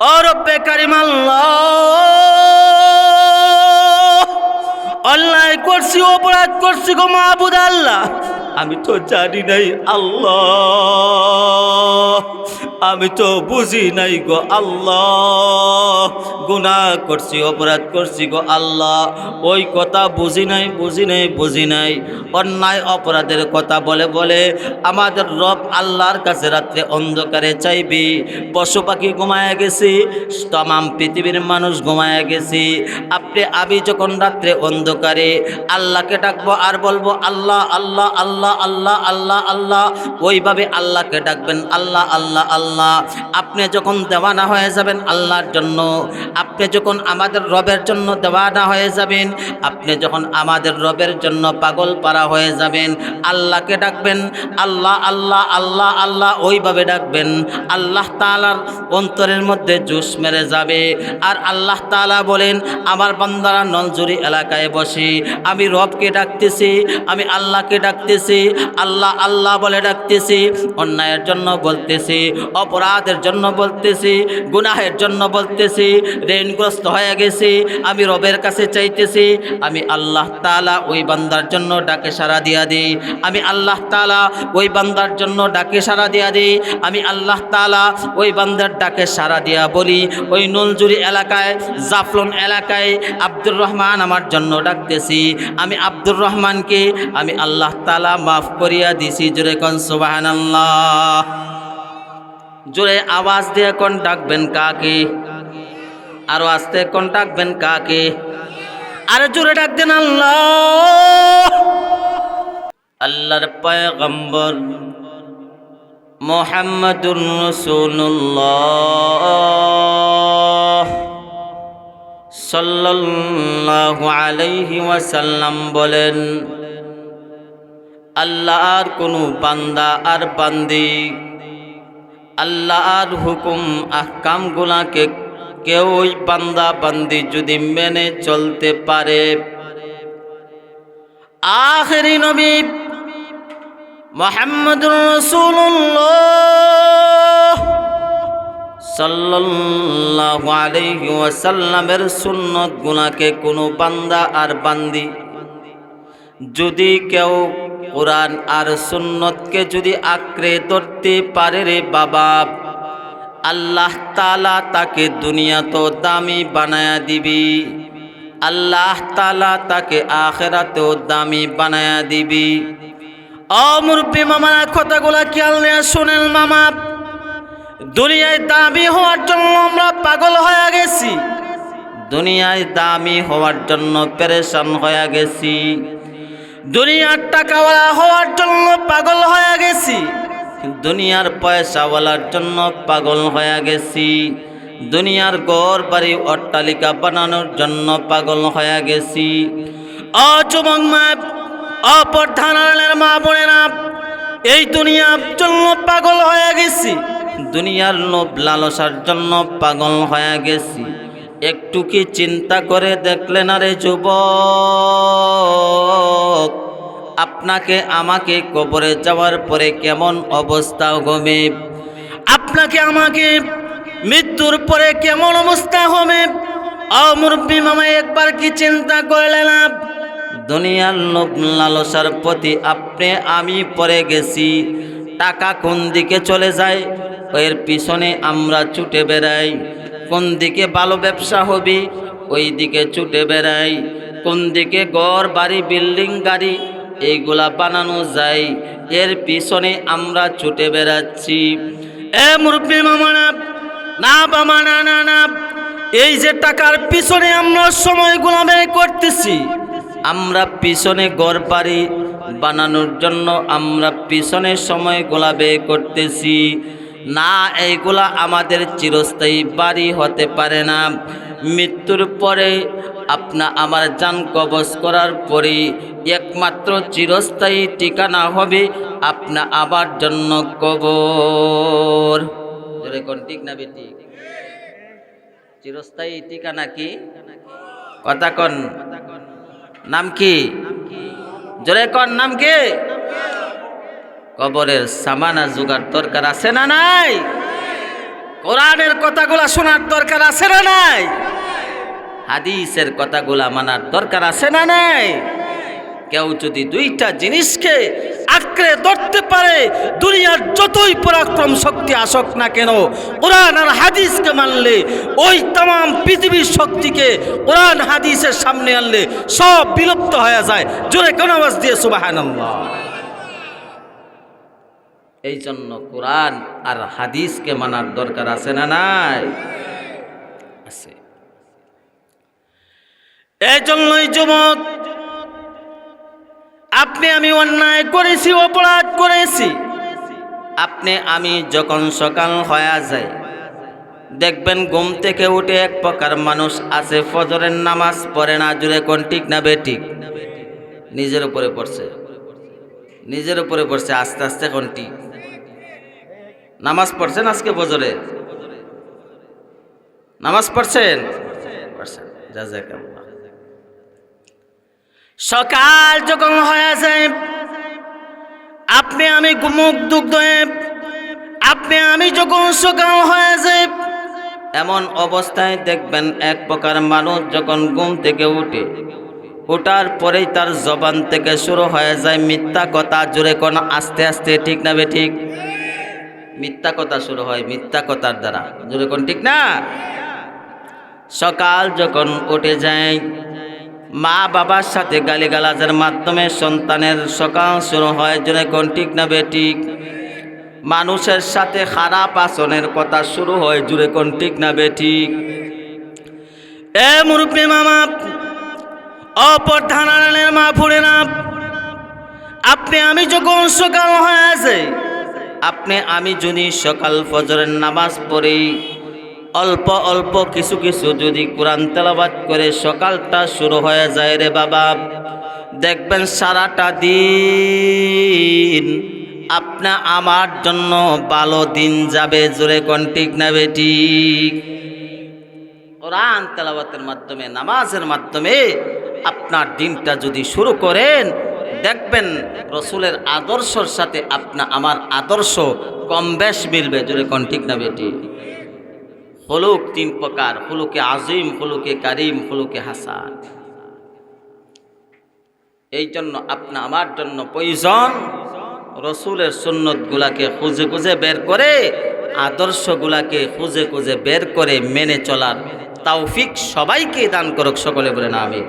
ও রব্বে কারিম আল্লাহ অন্যায় করছি, অপরাধ করছি গো মাহবুদ আল্লাহ। আমি তো জানি নাই আল্লাহ। আমি তো বুঝি নাই গো আল্লাহ। গুনাহ করছি, অপরাধ করছি গো আল্লাহ। ওই কথা বুঝি নাই বুঝি নাই বুঝি নাই। অন্যায় অপরাধের কথা বলে বলে আমাদের রব আল্লাহর কাছে রাত্রে অন্ধকারে চাইবি। পশু পাখি ঘুমায় গেছি তমাম পৃথিবীর মানুষ ঘুমায় গেছি। আপনি, আমি যখন রাত্রে অন্ধকারে আল্লাহকে ডাকবো আর বলব, আল্লাহ আল্লাহ আল্লাহ আল্লাহ আল্লাহ আল্লাহ, ওইভাবে আল্লাহকে ডাকবেন, আল্লাহ আল্লাহ আল্লাহ আপনি যখন দেওয়ানা হয়ে যাবেন আল্লাহর জন্য, আপনি যখন আমাদের রবের জন্য দেওয়ানা হয়ে যাবেন, আপনি যখন আমাদের রবের জন্য পাগল পারা হয়ে যাবেন, আল্লাহকে ডাকবেন, আল্লাহ আল্লাহ আল্লাহ আল্লাহ ওইভাবে ডাকবেন, আল্লাহ তালার অন্তরের মধ্যে জুস মেরে যাবে। আর আল্লাহ তালা বলেন, আমার বান্দারা নলজুরি এলাকায় বসে, আমি রবকে ডাকতেছি, আমি আল্লাহকে ডাকতেছি, আল্লাহ আল্লাহ বলে ডাকতেছি, অন্যায়ের জন্য বলতেছি অপরাধের জন্য বলতেছি, গুনাহের জন্য বলতেছি, ঋণগ্রস্ত হয়ে গেছি, আমি রবের কাছে চাইতেছি, আমি আল্লাহ তালা ওই বান্দার জন্য ডাকে সারা দিয়া দিই, আমি আল্লাহ তালা ওই বান্দার জন্য ডাকে সারা দিয়া দিই, আমি আল্লাহ তালা ওই বান্দার ডাকে সারা দিয়া বলি, ওই নুলজুরি এলাকায়, জাফলন এলাকায় আব্দুর রহমান আমার জন্য ডাকতেছি, আমি আব্দুর রহমানকে আমি আল্লাহ তালা মাফ করিয়া দিছি, জোরে কন আল্লাহ জোরে আওয়াজ দিয়ে কোন ডাকবেন কাকে? আরও আস্তে কোন ডাকবেন কাকে? আরে জোরে ডাক দেন আল্লাহ। আল্লাহর পয়গম্বর মোহাম্মদুর রসুল্লাহ সাল্লাল্লাহু আলাইহি ওয়াসাল্লাম বলেন আল্লাহর কোনো বান্দা আর বান্দি আল্লাহর হুকুম আহকামগুলাকে কেউ ওই বান্দা বান্দি যদি মেনে চলতে পারে। আখেরি নবী আলাইহি ওয়াসাল্লামের সুন্নত গুনাকে কোনো বান্দা আর বান্দি যদি কেউ কোরআন আর সুন্নতকে যদি আঁকড়ে ধরতে পারে রে বাবা, আল্লাহ তালা তাকে দুনিয়া তো দামি বানায়া দিবি। আল্লাহ তালা তাকে আখেরাতেও দামি বানায়া দিবি। অমুরব্বী মামার কথাগুলা খেয়াল নিয়ে শোনেন মামা, দুনিয়ায় দামি হওয়ার জন্য আমরা পাগল হয়ে গেছি। দুনিয়ায় দামি হওয়ার জন্য পেরেশান হয়ে গেছি। দুনিয়ার টাকাওয়ালা হওয়ার জন্য পাগল হয়ে গেছি। দুনিয়ার পয়সাওয়ালার জন্য পাগল হয়ে গেছি। দুনিয়ার গড় বাড়ি, অট্টালিকা বানানোর জন্য পাগল হয়ে গেছি। অচুমক মা অপরধানের মা বোনেরা, এই দুনিয়ার জন্য পাগল হয়ে গেছি। দুনিয়ার লোভ লালসার জন্য পাগল হয়ে গেছি। একটু কি চিন্তা করে দেখলেন আরে যুবক? আপনাকে, আমাকে কবরে যাওয়ার পরে কেমন অবস্থা হবে? আপনাকে, আমাকে মৃত্যুর পরে কেমন অবস্থা হবে? অমুরব্বী মামা, একবার কি চিন্তা করলেন দুনিয়ার লোভ লালসার প্রতি আপনি, আমি পরে গেছি। টাকা কোন দিকে চলে যায়? এর পিছনে আমরা ছুটে বেড়াই। কোন দিকে ভালো ব্যবসা হবে, ওই দিকে ছুটে বেড়াই। কোন দিকে ঘর, বাড়ি, বিল্ডিং, গাড়ি, এইগুলা বানানো যায়, এর পিছনে আমরা ছুটে বেড়াচ্ছি। এ মুরব্বী মামানা না বামা না না না, এই যে টাকার পিছনে আমরা সময়গুলো ব্যয় করতেছি, আমরা পিছনে ঘর, বাড়ি বানানোর জন্য আমরা পিছনে সময়গুলা ব্যয় করতেছি। না, এইগুলা আমাদের চিরস্থায়ী বাড়ি হতে পারে না। মৃত্যুর পরে আপনা আমার যান কবজ করার পরে একমাত্র চিরস্থায়ী ঠিকানা হবে আপনা আবার জন্য কবর। ঠিক না বেটি? চিরস্থায়ী ঠিকানা কি? কথা কন? নাম কি? জোরে কন, নাম কি? কবরের সামানা জোগাড় দরকার আছে না নাই? কোরআনের কথাগুলা শোনার দরকার আছে না নাই? হাদিসের কথাগুলা মানার দরকার আছে না নাই? কেউ যদি দুইটা জিনিসকে আঁকড়ে ধরতে পারে, দুনিয়ার যতই পরাক্রম শক্তি আসক না কেন, কোরআন আর হাদিসকে মানলে, ওই তাম পৃথিবীর শক্তিকে কোরআন হাদিসের সামনে আনলে সব বিলুপ্ত হয়ে যায়। জোরে কোন আওয়াজ দিয়ে সুবাহান এই জন্য কোরআন আর হাদিসকে মানার দরকার আছে না নাই? আছে। এই জন্যই যুবক, আপনি আমি অন্যায় করেছি, অপরাধ করেছি। আপনি আমি যখন সকাল হয়ে যায়, দেখবেন ঘুম থেকে উঠে এক প্রকার মানুষ আছে, ফজরের নামাজ পড়ে না জুড়ে কোন ঠিক না বেঠিক? নিজের উপরে পড়ছে। নিজের উপরে পড়ছে, আস্তে আস্তে কোন ঠিক? নামাজ পড়ছেন আজকে ফজরে? নামাজ পড়ছেন? সকাল যখন হয়ে যায় আপনি আমি মুখ দুগ্ধ আপনি আমি যখন সকাল হয়ে যায় এমন অবস্থায় দেখবেন এক প্রকার মানুষ যখন ঘুম থেকে উঠে, ওঠার পরেই তার জবান থেকে শুরু হয়ে যায় মিথ্যা কথা জুড়ে কোন আস্তে আস্তে, ঠিক না বে ঠিক? মিথ্যা কথা শুরু হয় মিথ্যা কথার দ্বারা। কোন ঠিক না? সকাল যখন উঠে যায়, মা বাবার সাথে গালিগালাজের মাধ্যমে সন্তানের সকাল শুরু হয়। কোন ঠিক না বেঠিক মানুষের সাথে খারাপ আসনের কথা শুরু হয়। জুড়ে কোন ঠিক না বেঠিক এ মুরব্বী মামা অপরধানের মা ফুড়ে না আপনি আমি যখন সকাল হয়ে আছে আপনি আমি যদি সকাল ফজরের নামাজ পড়ি, অল্প অল্প কিছু কিছু যদি কোরআন তেলাবাদ করে সকালটা শুরু হয়ে যায় রে বাবা, দেখবেন সারাটা দিন আপনা আমার জন্য ভালো দিন যাবে জোরে কোন ঠিক না কোরআন তেলাবাতের মাধ্যমে, নামাজের মাধ্যমে আপনার দিনটা যদি শুরু করেন দেখবেন রসুলের আদর্শর সাথে আপনা, আমার আদর্শ কম বেশ মিলবে, জোরে ঠিক না বেটি? হলুক তিন প্রকার, হলুকে আজিম, হলুকে কারিম, হলুকে হাসান। এই জন্য আপনা আমার জন্য প্রয়োজন রসুলের সুন্নত গুলাকে খুঁজে খুঁজে বের করে, আদর্শগুলাকে খুঁজে খুঁজে বের করে মেনে চলার তাওফিক সবাইকে দান করুক, সকলে বলে না আমি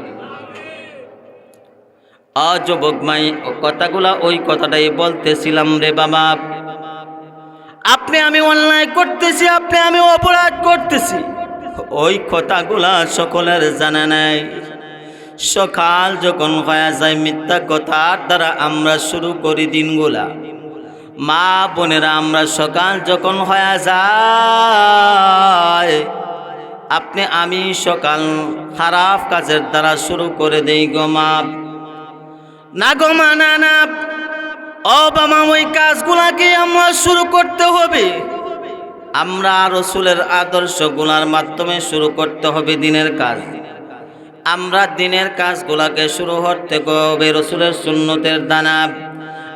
অযুবকমাই কথাগুলা ওই কথাটাই বলতেছিলাম রে বাবা। আপনি আমি অন্যায় করতেছি, আপনি আমি অপরাধ করতেছি। ওই কথাগুলা সকলের জানা নাই। সকাল যখন হয়ে যায় মিথ্যা কথার দ্বারা আমরা শুরু করি দিনগুলা। মা বোনেরা আমরা সকাল যখন হয়ে যায়, আপনি আমি সকাল খারাপ কাজের দ্বারা শুরু করে দেই গো মা। না গো মা না না বাবা ওই কাজগুলাকে আমরা শুরু করতে হবে। আমরা রসুলের আদর্শগুলার মাধ্যমে শুরু করতে হবে দিনের কাজ। আমরা দিনের কাজগুলাকে শুরু করতে হবে রসুলের সুন্নতের দানা।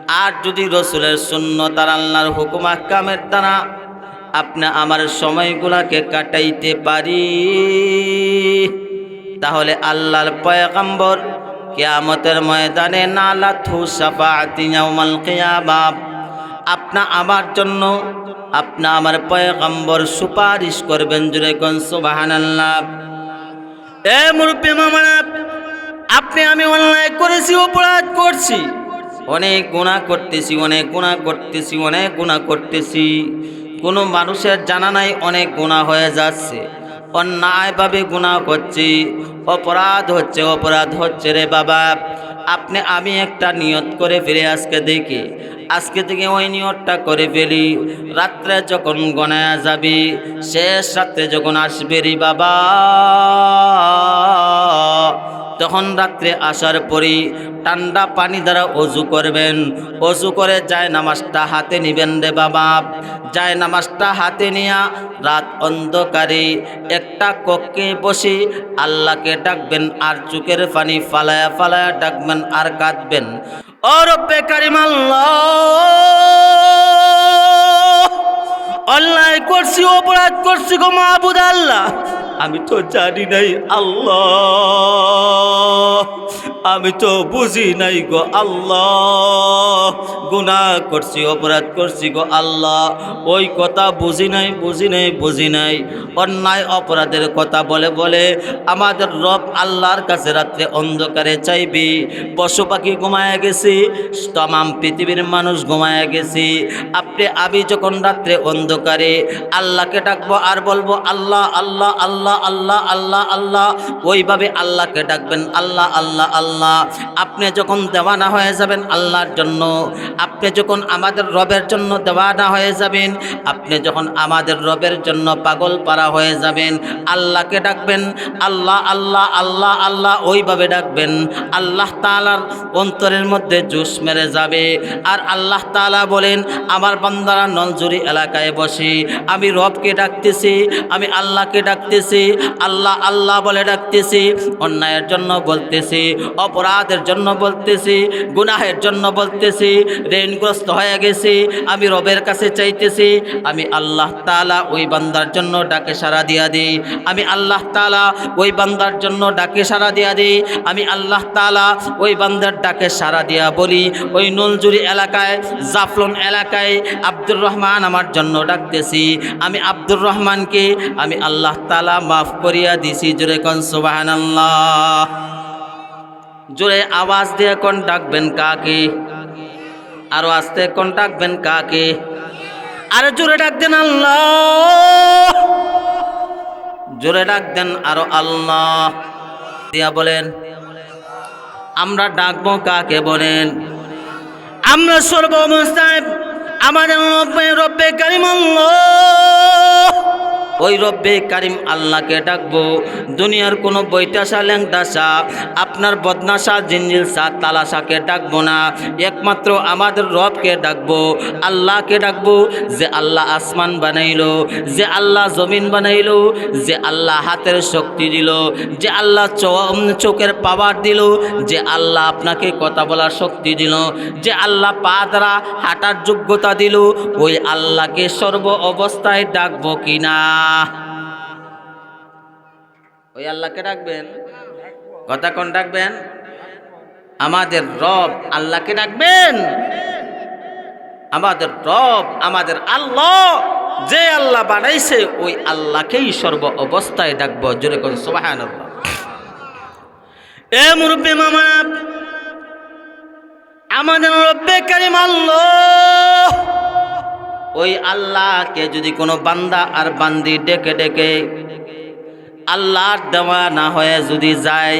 আর যদি রসুলের সুন্নত আর আল্লাহর হুকুম কামের দ্বারা আপনি আমার সময়গুলাকে কাটাইতে পারি। তাহলে আল্লাহর পয়গম্বর কিয়ামতের ময়দানে নালা থু সাফাতি ইয়াউমাল কিয়ামা। আপনা আমার জন্য, আপনা আমার পয়গম্বর সুপারিশ করবেন জুড়ে কোন সুবহানাল্লাহ। এ মুরব্বী মামারা, আপনি আমি অন্যায় করেছি, অপরাধ করছি। অনেক গুণা করতেছি, অনেক গুণা করতেছি, অনেক গুণা করতেছি। কোনো মানুষের জানা নাই, অনেক গুণা হয়ে যাচ্ছে। অন্যায়ভাবে গুণা করছি, অপরাধ হচ্ছে অপরাধ হচ্ছে রে বাবা। আপনি, আমি একটা নিয়ত করে ফিরে আজকে দেখি আজকে থেকে ওই নিয়তটা করে ফেলি। রাত্রে যখন গনায়া যাবি, শেষ রাত্রে যখন আসবে রে বাবা। তখন রাত্রে আসার পরই ঠান্ডা পানি দ্বারা অজু করবেন। অজু করে যায় নামাজটা হাতে নিবেন রে বাবা। যায় নামাজটা হাতে নিয়া রাত অন্ধকারে একটা কক্ষে বসে আল্লাহকে ডাকবেন আর চুকের পানি ফালায়া ফালায়া ডাকবেন আর কাঁদবেন। ও রব্বে কারিম আল্লাহ। অন্যায় করছি, অপরাধ করছি গো মাহবুদ আল্লাহ। আমি তো জানি নাই আল্লাহ। আমি তো বুঝি নাই গো আল্লাহ। গুনাহ করছি, অপরাধ করছি গো আল্লাহ। ওই কথা বুঝি নাই বুঝি নাই বুঝি নাই। অন্যায় অপরাধের কথা বলে বলে আমাদের রব আল্লাহর কাছে রাত্রে অন্ধকারে চাইবি। পশু পাখি ঘুমায় গেছি, তমাম পৃথিবীর মানুষ ঘুমায় গেছি। আপনি, আমি যখন রাত্রে অন্ধকারে আল্লাহকে ডাকবো আর বলব, আল্লাহ আল্লাহ আল্লাহ আল্লাহ আল্লাহ আল্লাহ আল্লাহ, ওইভাবে আল্লাহকে ডাকবেন, আল্লাহ আল্লাহ আল্লাহ। আপনি যখন দেওয়ানা হয়ে যাবেন আল্লাহর জন্য, আপনি যখন আমাদের রবের জন্য দেওয়ানা হয়ে যাবেন, আপনি যখন আমাদের রবের জন্য পাগল পারা হয়ে যাবেন, আল্লাহকে ডাকবেন, আল্লাহ আল্লাহ আল্লাহ আল্লাহ, ওইভাবে ডাকবেন। আল্লাহ তালার অন্তরের মধ্যে জুস মেরে যাবে। আর আল্লাহ তালা বলেন, আমার বান্দারা নলজুরি এলাকায় বসে, আমি রবকে ডাকতেছি, আমি আল্লাহকে ডাকতেছি আল্লাহ আল্লাহ বলে ডাকতেছি, অন্যায়ের জন্য বলতেছি, অপরাধের জন্য বলতেছি, গুনাহের জন্য বলতেছি, ঋণগ্রস্ত হয়ে গেছি, আমি রবের কাছে চাইতেছি, আমি আল্লাহ তালা ওই বান্দার জন্য ডাকে সারা দিয়া দিই, আমি আল্লাহ তালা ওই বান্দার জন্য ডাকে সারা দিয়া দিই, আমি আল্লাহ তালা ওই বান্দার ডাকে সারা দিয়া বলি, ওই নুলজুরি এলাকায়, জাফলন এলাকায় আব্দুর রহমান আমার জন্য ডাকতেছি, আমি আব্দুর রহমানকে, আমি আল্লাহ তালা মাফ করিয়া দিছি, জোরে কন সুবাহান জোরে আওয়াজ দিয়ে কোন, ডাকবেন কাকে? আরও আস্তে কোন, ডাকবেন কাকে? আরে জোরে ডাক দেন আল্লাহ। জোরে ডাক দেন আরও আল্লাহ। দিয়া বলেন, আমরা ডাকবো কাকে বলেন? আমরা সর্ব আমাদের রব্বে রব্বে কারিম আল্লাহ। ওই রব্বে কারিম আল্লাহকে ডাকবো। দুনিয়ার কোনো বৈটাসা ল্যাংটাসা আপনার বদনাশা, জিঞ্জিলসা, তালাশাকে ডাকবো না। একমাত্র আমাদের রবকে ডাকবো, আল্লাহকে ডাকবো, যে আল্লাহ আসমান বানাইলো, যে আল্লাহ জমিন বানাইলো, যে আল্লাহ হাতের শক্তি দিল, যে আল্লাহ চোখের পাওয়ার দিল, যে আল্লাহ আপনাকে কথা বলার শক্তি দিল, যে আল্লাহ পা দ্বারা হাঁটার যোগ্যতা দিল, ওই আল্লাহকে সর্ব অবস্থায় ডাকবো কিনা? ওই আল্লাহকে ডাকবেন? কথা কোন ডাকবেন? আমাদের রব আল্লাহকে ডাকবেন। আমাদের রব, আমাদের আল্লাহ, যে আল্লাহ বানাইছে, ওই আল্লাহকেই সর্ব অবস্থায় ডাকবো। জোরে করে সোবাহান এ মুরব্বী মামা, আমাদের রব্বে কারিম আল্লাহ। ওই আল্লাহকে যদি কোনো বান্দা আর বান্দি ডেকে ডেকে আল্লাহর দেওয়া না হয়ে যদি যায়,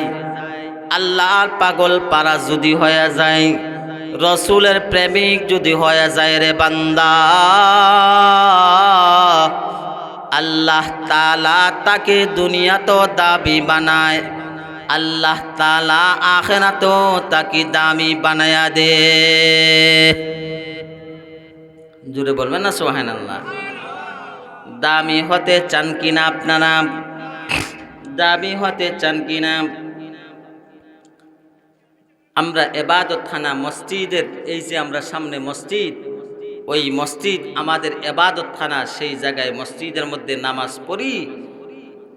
আল্লাহর পাগল পারা যদি হয়ে যায়, রসুলের প্রেমিক যদি হয়ে যায় রে বান্দা, আল্লাহ তালা তাকে দুনিয়া তো দাবি বানায়, আল্লাহ তালা আখেরা তো তাকে দামি বানায়া দে। জুড়ে বলবেন না সোহান আল্লাহ দামি হতে চান কিনা আপনারা? দামি হতে চান কিনা? আমরা এবাদত থানা মসজিদের, এই যে আমরা সামনে মসজিদ, ওই মসজিদ আমাদের এবাদত থানা সেই জায়গায় মসজিদের মধ্যে নামাজ পড়ি।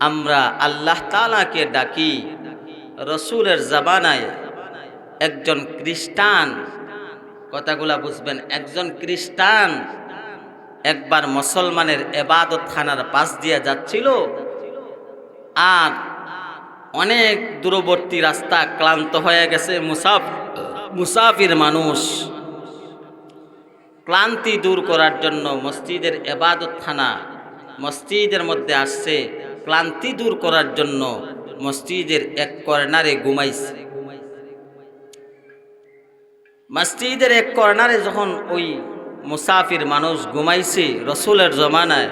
আমরা আল্লাহ তালাকে ডাকি, রসুলের জাবানায় একজন খ্রিস্টান কথাগুলা বুঝবেন। একজন খ্রিস্টান একবার মুসলমানের এবাদত খানার পাশ দিয়ে যাচ্ছিল আর অনেক দূরবর্তী রাস্তা ক্লান্ত হয়ে গেছে। মুসাফ, মুসাফির মানুষ ক্লান্তি দূর করার জন্য মসজিদের এবাদত খানা মসজিদের মধ্যে আসছে। ক্লান্তি দূর করার জন্য মসজিদের এক কর্নারে ঘুমাইছে। মসজিদের এক কর্নারে যখন ওই মুসাফির মানুষ ঘুমাইছে রসুলের জমানায়,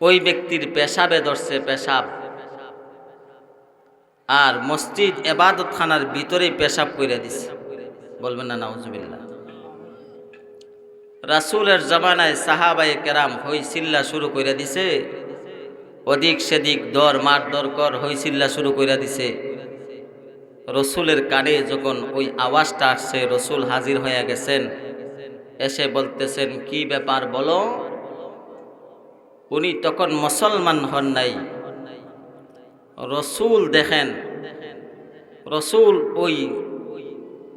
ওই ব্যক্তির পেশাবে ধরছে পেশাব। আর মসজিদ এবাদত খানার ভিতরেই পেশাব করে দিছে। বলবেন না, নাউজুবিল্লাহ। রাসুলের জমানায় সাহাবাই কেরাম হইসিল্লা শুরু করে দিছে, অধিক সেদিক দর মার দর কর হইসিল্লা শুরু করে দিছে। রসুলের কানে যখন ওই আওয়াজটা আসছে, রসুল হাজির হয়ে গেছেন। এসে বলতেছেন, কি ব্যাপার বলো? উনি তখন মুসলমান হন নাই। রসুল দেখেন, রসুল ওই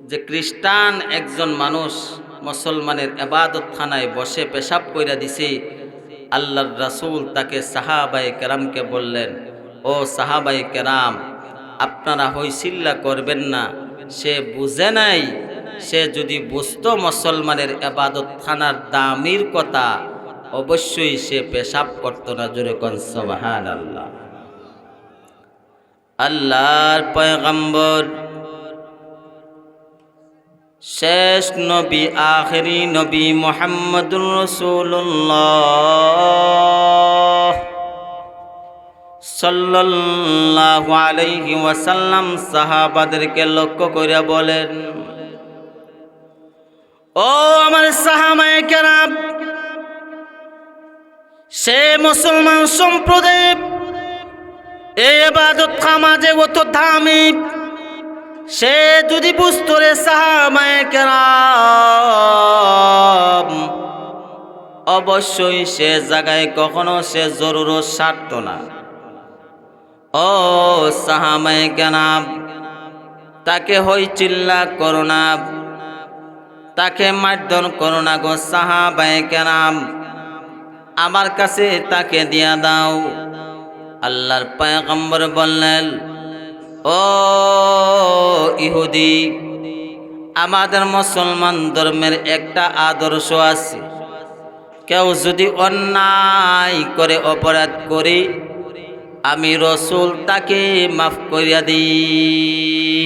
যে খ্রিস্টান একজন মানুষ মুসলমানের এবাদত থানায় বসে পেশাব কইরা দিছে, আল্লাহর রাসূল তাকে সাহাবাই কেরামকে বললেন, ও সাহাবাই কেরাম আপনারা হইসিল্লা করবেন না। সে বুঝে নাই, সে যদি বুঝতো মুসলমানের এবাদত খানার দামির কথা, অবশ্যই সে পেশাব করতো না জোরে কন সবাহান আল্লাহ আল্লাহর পয়গম্বর, শেষ নবী, আখেরি নবী মোহাম্মদুর রসুল্লাহ সাল্লাল্লাহু আলাইহি ওয়াসাল্লাম সাহাবাদেরকে লক্ষ্য করে বলেন, ও আমার সাহাবায়ে কেরাম, সে মুসলমান সম্প্রদায় এই আবাদত খামাজে অত দামি সে যদি বুঝতো রে সাহাবায়ে কেরাম, অবশ্যই সে জায়গায় কখনো সে জরুরত সারত না। ও সাহাবায়ে কেরাম, তাকে হই চিল্লা করো না, তাকে মারধর করো না গো সাহাবায়ে কেরাম। আমার কাছে তাকে দিয়া দাও। আল্লাহর পায়গম্বর বললেন, ও ইহুদি, আমাদের মুসলমান ধর্মের একটা আদর্শ আছে। কেউ যদি অন্যায় করে অপরাধ করি আমি রসুল তাকে মাফ করিয়া দিই।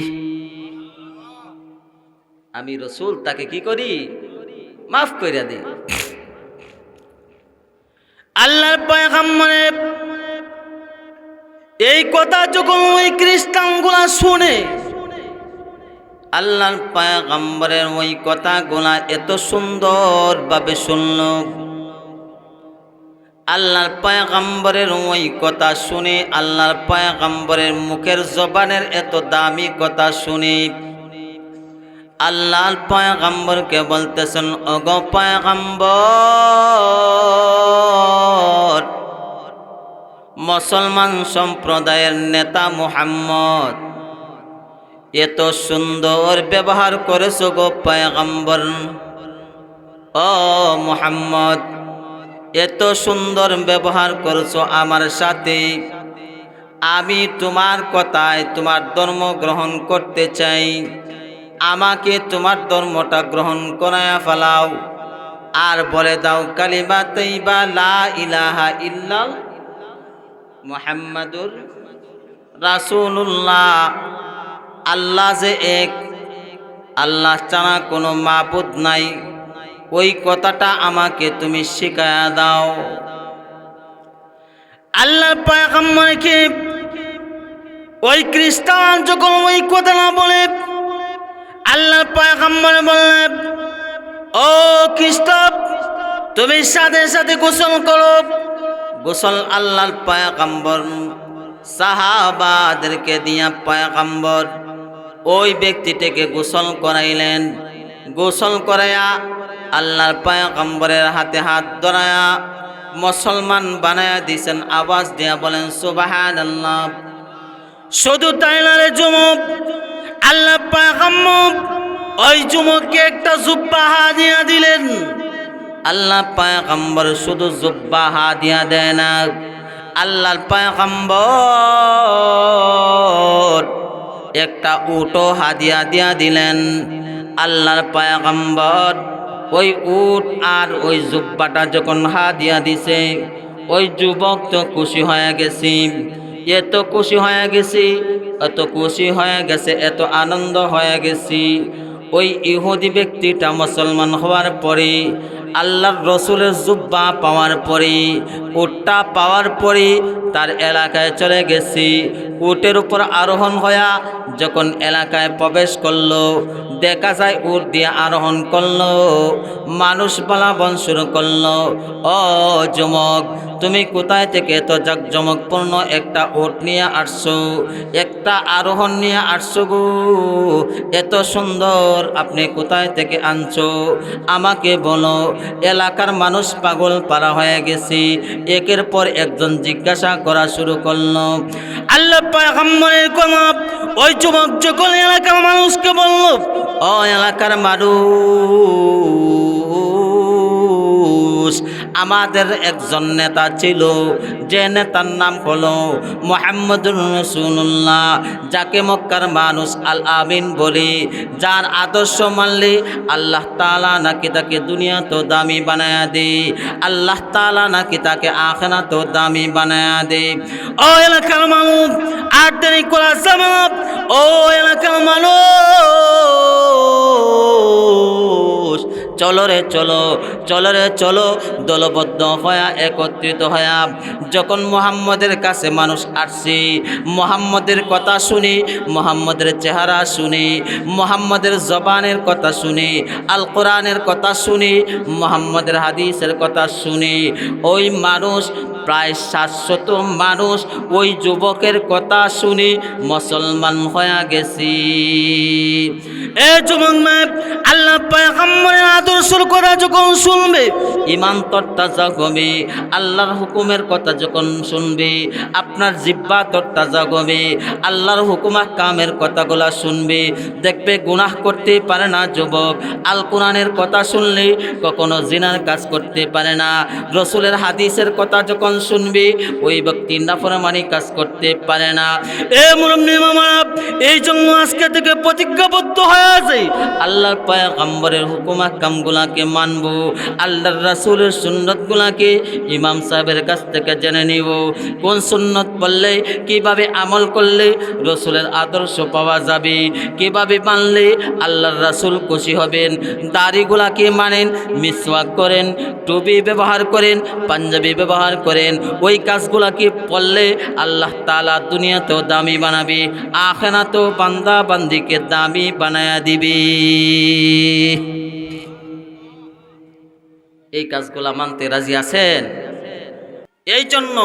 আমি রসুল তাকে কি করি? মাফ করিয়া দিই। আল্লাহর পয়গম্বরে এই কথা যখন ওই খ্রিস্টানগুলা শুনে, আল্লাহর পয়গম্বরের ওই কথাগুলা এত সুন্দরভাবে শুনল। আল্লাহর পয়গম্বরের ওই কথা শুনে, আল্লাহর পয়গম্বরের মুখের জবানের এত দামি কথা শুনে। আল্লাহর পয়গম্বরকে বলতেছেন অগ পয়গম্বর, মুসলমান সম্প্রদায়ের নেতা মুহাম্মদ, এত সুন্দর ব্যবহার করেছ গো পয়গম্বর। ও মুহাম্মদ এত সুন্দর ব্যবহার করছ আমার সাথে। আমি তোমার কথায় তোমার ধর্ম গ্রহণ করতে চাই। আমাকে তোমার ধর্মটা গ্রহণ করায়া ফেলাও। আর বলে দাও, কালিমা তৈবা লা ইলাহা ইল্লাল মোহাম্মদুর রাসুল্লাহ আল্লাহ যে এক, আল্লাহ ছাড়া কোনো মাবুদ নাই। ওই কথাটা আমাকে তুমি শিখায়া দাও। আল্লাহ পায়গাম্বরকে ওই খ্রিস্টান যখন ওই কথাটা বলে আল্লাহ পায়গাম্বর বললেন ও খ্রিস্ট তুমি সাথে সাথে গোসল করো। গোসল আল্লাহর পায়গাম্বর, সাহাবাদেরকে দিয়া পায়গাম্বর ওই ব্যক্তিটাকে গোসল করাইলেন। গোসল করাইয়া আল্লাহর পায়গাম্বরের হাতে হাত ধরায়া মুসলমান বানায়া দিছেন, আওয়াজ দিয়া বলেন সুবাহান আল্লাহ শুধু তাই না রে আল্লাহ পায়গাম্বর, ওই যুবককে একটা জুব্বা হাদিয়া দিলেন। আল্লাহ পায়গাম্বর শুধু জুব্বা হাদিয়া দেয় না, আল্লাহর পায়গাম্বর একটা উটো হাদিয়া দিয়া দিলেন। আল্লাহর পায়গাম্বর ওই উট আর ওই জুব্বাটা যখন হা দিয়া দিছে, ওই যুবক তো খুশি হয়ে গেছি। এত খুশি হয়ে গেছি এত খুশি হয়ে গেছে এত আনন্দ হয়ে গেছি। ওই ইহুদি ব্যক্তিটা মুসলমান হওয়ার পরে আল্লাহর রসুলের জুব্বা পাওয়ার পরে উটটা পাওয়ার পরে তার এলাকায় চলে গেছি। উটের উপর আরোহণ হয়া যখন এলাকায় প্রবেশ করল, দেখা যায় উট দিয়ে আরোহণ করল। মানুষ বলা বন শুরু করল, ও যমক তুমি কোথায় থেকে এত জাকজমকপূর্ণ একটা উট নিয়ে আসছো? একটা আরোহণ নিয়ে আসছো গো। এত সুন্দর, আপনি কোথায় থেকে আনছো? আমাকে বলো এলাকার মানুষ পাগল পারা হয়ে গেছে। একের পর একজন জিজ্ঞাসা করা শুরু করল, আল্লাহ পায়গাম্বরের ওই যুবক যখন এলাকার মানুষকে বলল, ও এলাকার মানুষ আমাদের একজন নেতা ছিল, যে নেতার নাম হলো মোহাম্মদুর রসুল্লাহ যাকে মক্কার মানুষ আল আমিন বলি। যার আদর্শ মানলে আল্লাহ তালা নাকি তাকে দুনিয়া তো দামি বানায়া দে, আল্লাহ তালা নাকি তাকে আখনা তো দামি বানায়া দে। ও এলাকার মানুষ, আর দেরি করা ও এলাকার মানুষ চলো রে চলো চলো রে চলো, দলবদ্ধ হয়া, একত্রিত হয়া। যখন মোহাম্মদের কাছে মানুষ আসছে, মোহাম্মদের কথা শুনি, মোহাম্মদের চেহারা শুনি, মোহাম্মদের জবানের কথা শুনি আল কোরআনের কথা শুনি, মোহাম্মদের হাদিসের কথা শুনি, ওই মানুষ, প্রায় সাতশত মানুষ ওই যুবকের কথা শুনি, মুসলমান হয়ে গেছি। এ যুবক আল্লাহ পায়গাম্বরের কথা যখন শুনবে, ইমান তরতাজা গমে আল্লাহর হুকুমের কথা যখন শুনবে, আপনার জিব্বা তরতাজা গমে আল্লাহর হুকুমা কামের কথাগুলা শুনবে, দেখবে গুনাহ করতে পারে না যুবক, আল কোরআনের কথা শুনলে কখনো জিনার কাজ করতে পারে না, রসুলের হাদিসের কথা যখন শুনবে, ওই ব্যক্তি নাফরমানি কাজ করতে পারে না। এ মুরব্বী মামা, এই জন্য আজকে থেকে প্রতিজ্ঞাবদ্ধ হয়ে আছে। আল্লাহর পায়গাম্বরের হুকুমা কামগুলাকে মানবো, আল্লাহর রাসূলের সুন্নতগুলাকে ইমাম সাহেবের কাছ থেকে জেনে নিব। কোন সুন্নত পড়লে কীভাবে আমল করলে রসুলের আদর্শ পাওয়া যাবে, কীভাবে মানলে আল্লাহর রাসূল খুশি হবেন, দাড়িগুলাকে মানেন, মিসওয়াক করেন, টুপি ব্যবহার করেন, পাঞ্জাবি ব্যবহার করেন, ওই কাজগুলাকে পড়লে আল্লাহ তালা দুনিয়াতেও দামি বানাবে আখেনাতেও বান্দা বান্দিকে দামি বানায়া দিবি। এই কাজগুলা মানতে রাজি আছেন? এই জন্য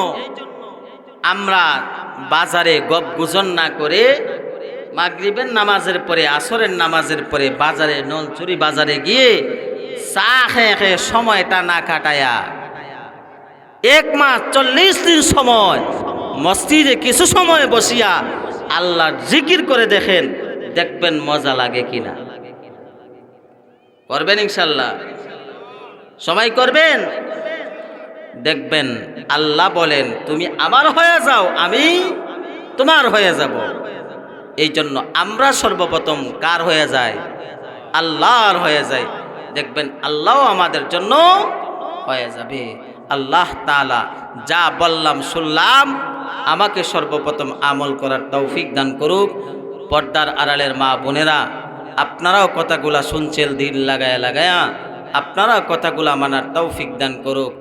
আমরা বাজারে গপ গুজন না করে মাগরিবের নামাজের পরে, আসরের নামাজের পরে বাজারে নলচুরি বাজারে গিয়ে চা খেয়ে খেয়ে সময়টা না কাটায়া এক মাস চল্লিশ দিন সময় মসজিদে কিছু সময় বসিয়া আল্লাহ জিকির করে দেখেন, দেখবেন মজা লাগে কিনা। করবেন ইনশাল্লাহ। সবাই করবেন? দেখবেন আল্লাহ বলেন, তুমি আমার হয়ে যাও, আমি তোমার হয়ে যাব। এই জন্য আমরা সর্বপ্রথম কার হয়ে যায় আল্লাহর হয়ে যায় দেখবেন আল্লাহ আমাদের জন্য হয়ে যাবে। আল্লাহ তালা যা বললাম, শুনলাম, আমাকে সর্বপ্রথম আমল করার তৌফিক দান করুক। পর্দার আড়ালের মা বোনেরা, আপনারাও কথাগুলা শুনছেন দিন লাগায়া লাগায়া। আপনারা কথাগুলো মানার তৌফিক দান করুক।